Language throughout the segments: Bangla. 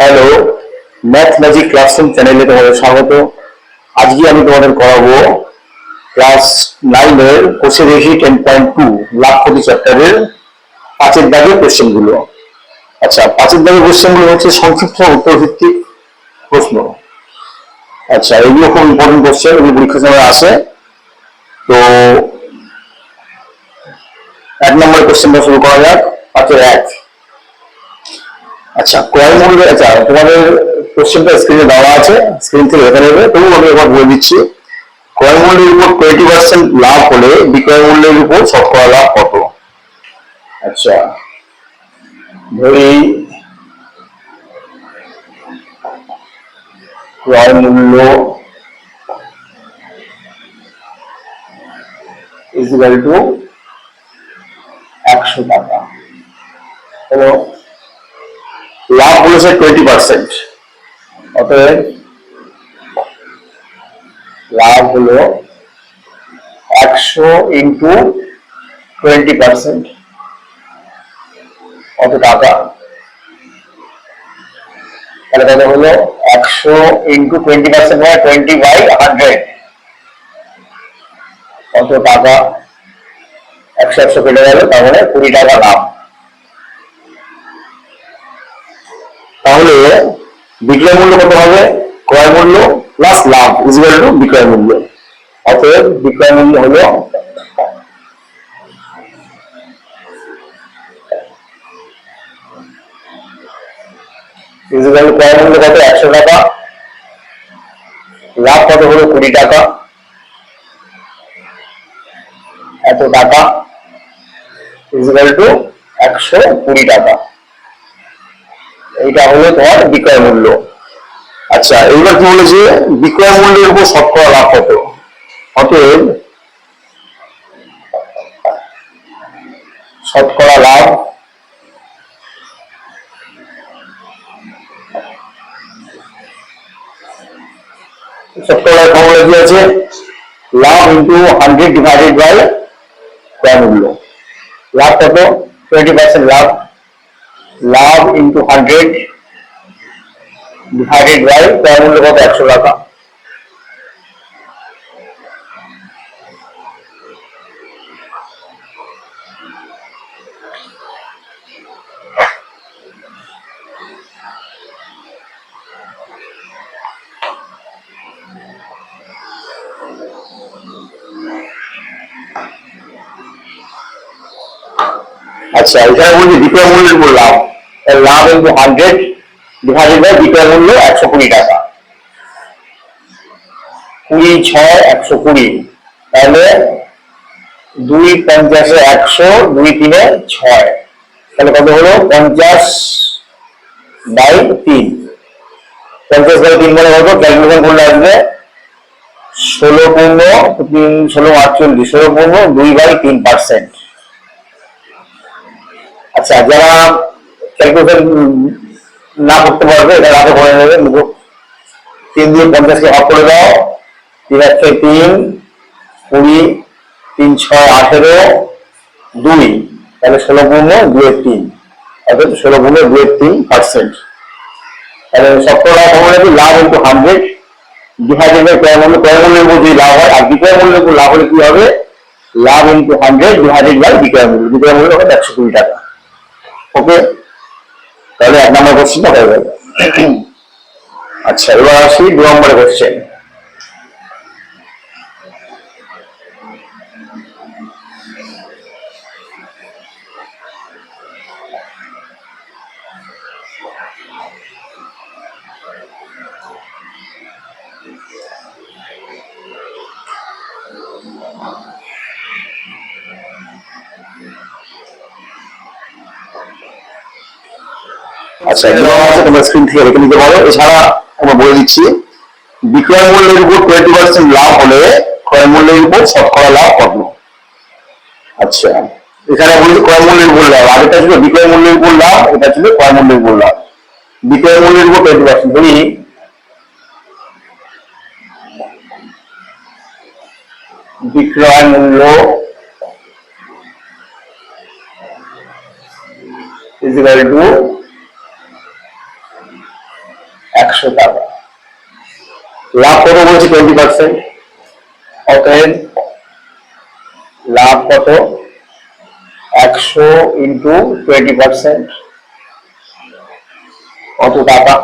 হ্যালো ম্যাথ ম্যাজিক ক্লাসরুম চ্যানেলে তোমাদের স্বাগত। আজকে আমি তোমাদের করাবো ক্লাস নাইনের কোষে দেখি টেন পয়েন্ট টু ক্ষতি চ্যাপ্টারের পাঁচের দাগের কোশ্চেনগুলো আচ্ছা পাঁচের দাগের কোশ্চেনগুলো হচ্ছে সংক্ষিপ্ত উত্তর ভিত্তিক প্রশ্ন। আচ্ছা এগুলো খুব ইম্পর্টেন্ট কোশ্চেন এগুলো পরীক্ষার সময় আসে। তো এক নম্বর কোশ্চেনটা শুরু করা যাক, পাঁচের এক। আচ্ছা ক্রয় মূল্য আচ্ছা তোমাদের কোশ্চেনটা স্ক্রিনে দেওয়া আছে স্ক্রিন থেকে দেখে নেবে তবু আমি একবার বলে দিচ্ছি। ক্রয় মূল্যের উপর টোয়েন্টি পার্সেন্ট লাভ হলে বিক্রয় মূল্যের উপর শতকরা লাভ কত? আচ্ছা ধরি ক্রয় মূল্য ইজিক্যাল টু একশো টাকা। হলো লাভ বলেছে টোয়েন্টি পার্সেন্ট অতএব, লাভ হলো একশো ইন্টু টোয়েন্টি পার্সেন্ট কত টাকা, তাহলে কত হলো একশো ইন্টু টোয়েন্টি পার্সেন্ট মানে টোয়েন্টি বাই হান্ড্রেড কত টাকা একশো একশো কেটে গেল, তার মানে কুড়ি টাকা লাভ। তাহলে বিক্রয় মূল্য কত হবে? ক্রয় মূল্য প্লাস লাভ ইজিক্যাল টু বিক্রয় মূল্য। অতএব বিক্রয় মূল্য হলো ক্রয় মূল্য কত? একশো টাকা। লাভ কত হলো? কুড়ি টাকা। এত টাকা ইজিক্যাল টু একশো কুড়ি টাকা। এইটা হলো তোমার বিক্রয় মূল্য। আচ্ছা এইবার কি বলেছে বিক্রয় মূল্যের উপর শতকরা লাভ কত? অতএব শতকরা লাভ লাভ ইন্টু হান্ড্রেড ডিভাইডেড বাই ক্রয় মূল্য। লাভ কত? টোয়েন্টি পার্সেন্ট লাভ। লাভ ইন্টু হান্ড্রেড ডিভাইডেড বাই ক্রয় মূল্য কত? একশো টাকা। আচ্ছা এখানে বলছি বিক্রয় মূল্যের উপর লাভ ইন্টু হান্ড্রেড ডিভাইডেড বাই বিক্রয় মূল্য একশো কুড়ি টাকা। কুড়ি ছয় একশো কুড়ি। তাহলে দুই পঞ্চাশে একশো, দুই তিনে ছয়। তাহলে কত হলো? পঞ্চাশ বাই তিন। পঞ্চাশ বাই তিন মানে কত? ক্যালকুলেশন করলে আসবে ষোলো পূর্ণ তিন, ষোলো আটচল্লিশ। ষোলো পূর্ণ দুই বাই তিন পার্সেন্ট আচ্ছা যারা ক্যালকুলেশন না করতে পারবে, এটা রাতে করে নেবে মুখ তিন দিয়ে পঞ্চাশকে ভাগ করে দাও। তিন একশো তিন, কুড়ি, তিন, ছয়, আঠেরো, দুই, তাহলে ষোলো পূর্ণ দুয়ের তিন। অর্থাৎ ষোলো পূর্ণ দুয়ের তিন পার্সেন্ট তাহলে খবর কি লাভ ইন্টু হান্ড্রেড ডিভাইডেড বাই ক্রয় মূল্য, ক্রয় মূল্যের উপর লাভ হয়, আর বিক্রয় মূল্যের উপর লাভ হলে কি হবে? লাভ ইন্টু হান্ড্রেড ডিভাইডেড বাই বিক্রয় মূল্য। বিক্রয় মূল্য হবে একশো কুড়ি টাকা। ওকে তাহলে এক নম্বর কোশ্চেনটা হয়ে গেল। আচ্ছা এবার আসি দু নম্বরের কোশ্চেন আচ্ছা এগুলো আছে তোমরা স্ক্রিন থেকে রেখে নিতে পারো, এছাড়া আমরা বলে দিচ্ছি, বিক্রয় মূল্যের উপর টোয়েন্টি পার্সেন্ট লাভ হলে ক্রয় মূল্যের উপর শতকরা লাভ কত? আচ্ছা এখানে বলছি ক্রয় মূল্যের উপর লাভ আগেটা ছিল বিক্রয় মূল্যের উপর লাভ, এটা ছিল ক্রয় মূল্যের উপর লাভ। বিক্রয় মূল্যের উপর টোয়েন্টি পার্সেন্ট ধরি বিক্রয় মূল্য is equal একশো টাকা লাভ কত বলেছি টোয়েন্টি পার্সেন্ট অতএব লাভ কত? একশো ইন্টু টোয়েন্টি পার্সেন্ট কত টাকা?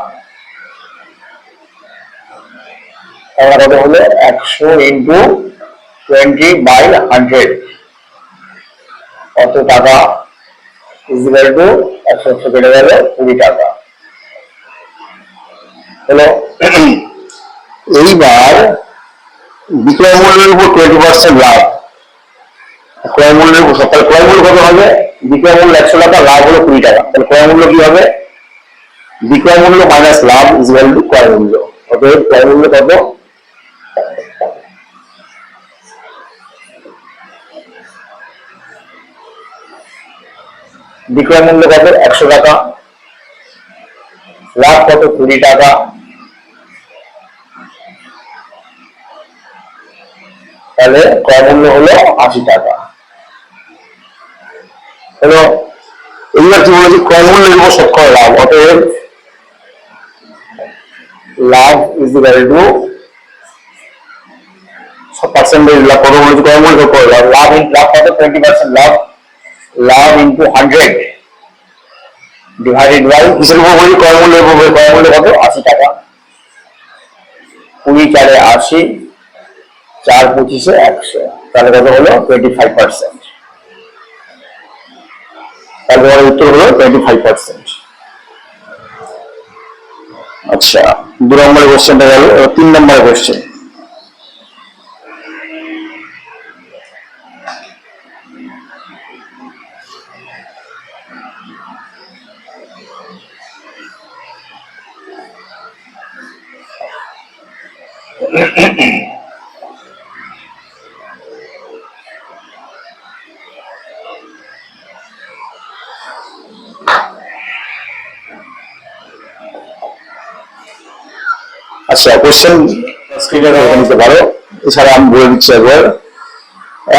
টাকা কত হলো? একশো ইন্টু টোয়েন্টি বাই হান্ড্রেড কত টাকা? ইজিক্যাল টু একশো কেটে কুড়ি টাকা। হলো এইবার বিক্রয় মূল্যের উপর টোয়েন্টি পার্সেন্ট লাভ। ক্রয় মূল্যের উপর তাহলে ক্রয় মূল্য কত হবে? বিক্রয় মূল্য একশো টাকা, লাভ হলো কুড়ি টাকা। তাহলে ক্রয় মূল্য কি হবে? বিক্রয় মূল্য মাইনাস লাভ ইজিক্যাল টু ক্রয় মূল্য। অতএব ক্রয় মূল্য কত? বিক্রয় মূল্য কত? একশো টাকা। লাভ কত? কুড়ি টাকা। তাহলে ক্রয় মূল্য হলো আশি টাকা। হলো এইবার কি বলেছি লাভ। অতএব লাভ ইজ ইকুয়াল টু পার্সেন্টেজ লাভ কত বলেছি মূল্য? কত লাভ লাভ লাভ কত? টোয়েন্টি পার্সেন্ট লাভ লাভ ইন্টু হান্ড্রেড ডিভাইডেড বাই কিসের উপর বলি ক্রয় মূল্যের উপর মূল্য কত? আশি টাকা। কুড়ি চারে আশি চার পঁচিশে একশো। তাহলে কত হলো? টোয়েন্টি ফাইভ পার্সেন্ট তাহলে উত্তর হলো টোয়েন্টি ফাইভ পার্সেন্ট আচ্ছা দু নম্বরের কোশ্চেনটা গেল তিন নম্বরের কোশ্চেন আচ্ছা পারো। এছাড়া আমি বলে দিচ্ছি একবার,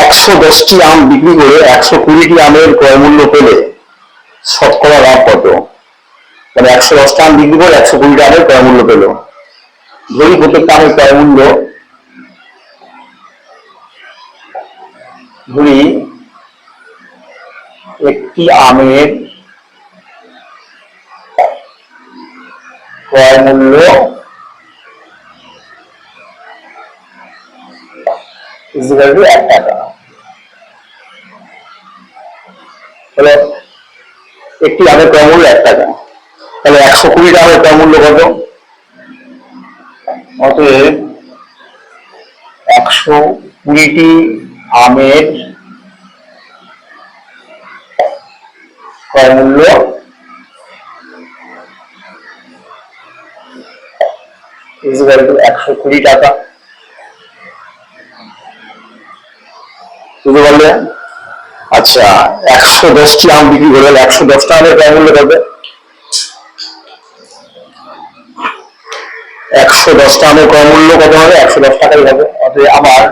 একশো দশটি আম বিক্রি করে একশো কুড়িটি আমের ক্রয় পেলে শতকরা লাভ কত? মানে একশো দশটা আম বিক্রি করে একশো কুড়িটি আমের ক্রয় মূল্য পেল। ধরি প্রত্যেকটা আমের ক্রয় ধরি একটি আমের ক্রয় মূল্য ইজিক্যাল টু এক টাকা। তাহলে একটি আমের ক্রয় মূল্য এক টাকা। তাহলে একশো কুড়ি টাকার মূল্য কত? অতএব একশো কুড়িটি আমের ক্রয় মূল্য ইজিক্যাল টু একশো কুড়ি টাকা। বুঝতে পারলে আচ্ছা একশো দশটি আম বিক্রি করে একশো দশটা আমের ক্রয় মূল্য কত একশো দশটা আমের ক্রয় মূল্য কত হবে? একশো দশ টাকাই হবে। অতএব আমার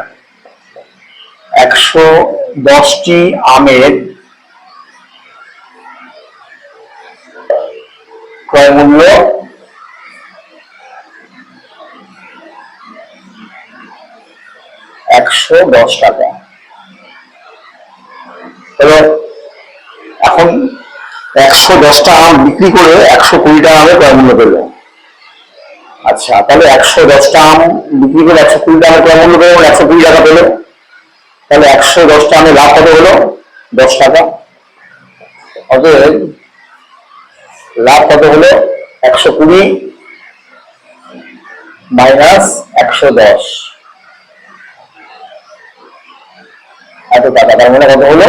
একশো দশটি আমের ক্রয় মূল্য একশো দশ টাকা। এবার এখন একশো দশটা আম বিক্রি করে একশো কুড়ি টাকা আমে ক্রয় মূল্য পেল আচ্ছা তাহলে একশো দশটা আম বিক্রি করে একশো কুড়ি টাকা ক্রয় মূল্য পেল একশো কুড়ি টাকা পেল। তাহলে একশো দশটা আমে লাভ কত হলো? দশ টাকা। অতএব লাভ কত হলো? একশো কুড়ি মাইনাস একশো দশ। এত টাকা, তার মানে কত হলো?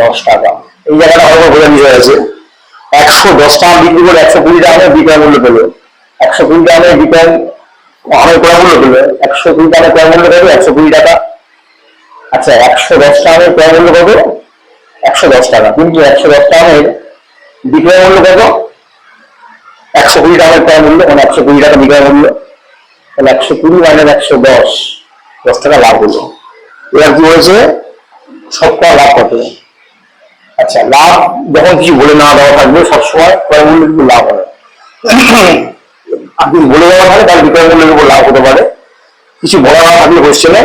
দশ টাকা। এই জায়গাটা হয়তো নিয়ে আছে একশো দশ টাকা বিক্রি করে একশো কুড়ি টাকা বিক্রয় মূল্য পেল। একশো কুড়ি টাকা বিক্রয় আমার ক্রয় মূল্য পেল। একশো কুড়ি টাকা ক্রয় মূল্য পেল একশো কুড়ি টাকা। আচ্ছা একশো দশ টাকা ক্রয় মূল্য কত? একশো দশ টাকা। কিন্তু একশো দশ টাকার বিক্রয় মূল্য কত? একশো কুড়ি টাকার ক্রয় মূল্য। মানে একশো কুড়ি টাকা বিক্রয় মূল্য। তাহলে একশো কুড়ি মাইনাস একশো দশ দশ টাকা লাভ হলো। এবার কি হয়েছে? সবটা লাভ কত আচ্ছা লাভ যখন কিছু বলে না দেওয়া থাকবে, সবসময় ক্রয় মূল্য কিন্তু লাভ হবে। আপনি বলে দেওয়া থাকে তার বিক্রয় মূল্যের উপর লাভ হতে পারে। কিছু বলা না থাকলে কোশ্চেনে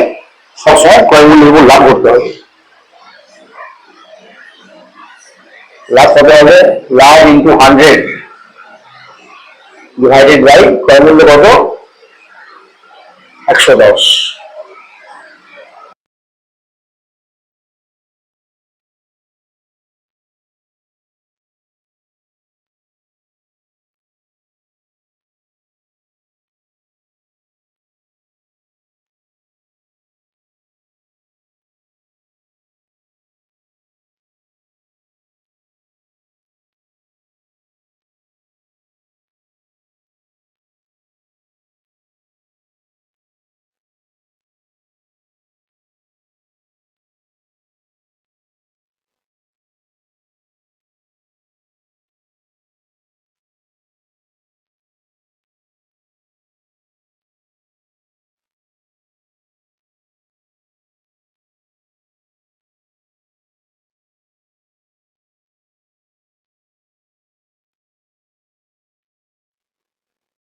সবসময় ক্রয় মূল্যের উপর লাভ করতে হবে। লাভ কত হবে? লাভ ইন্টু হান্ড্রেড ডিভাইডেড বাই ক্রয় মূল্য কত? একশো দশ।